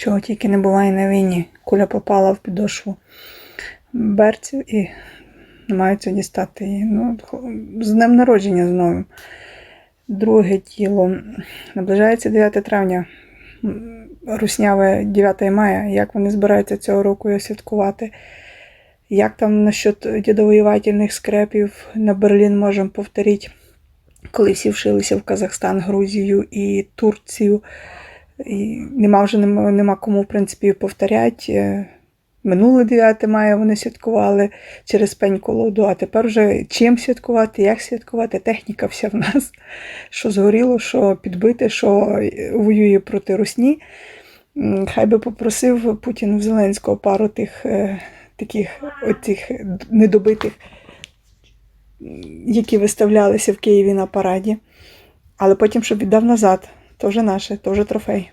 чого тільки не буває на війні. Куля попала в підошву берців і намагаються дістати її. Ну, з днем народження з новим. Друге тіло. Наближається 9 травня. Русняве 9 мая. Як вони збираються цього року його святкувати? Як там насчет дідовоювательних скрепів на Берлін можемо повторити, коли всі вшилися в Казахстан, Грузію і Турцію. І нема вже нема, нема кому, в принципі, повторяти. Минуле 9 мая вони святкували через пень колоду, а тепер вже чим святкувати, як святкувати, техніка вся в нас. Що згоріло, що підбите, що воює проти Русні. Хай би попросив Путін в Зеленського пару тих е, таких оцих недобитих, які виставлялися в Києві на параді. Але потім, щоб віддав назад, то вже наше, то вже трофей.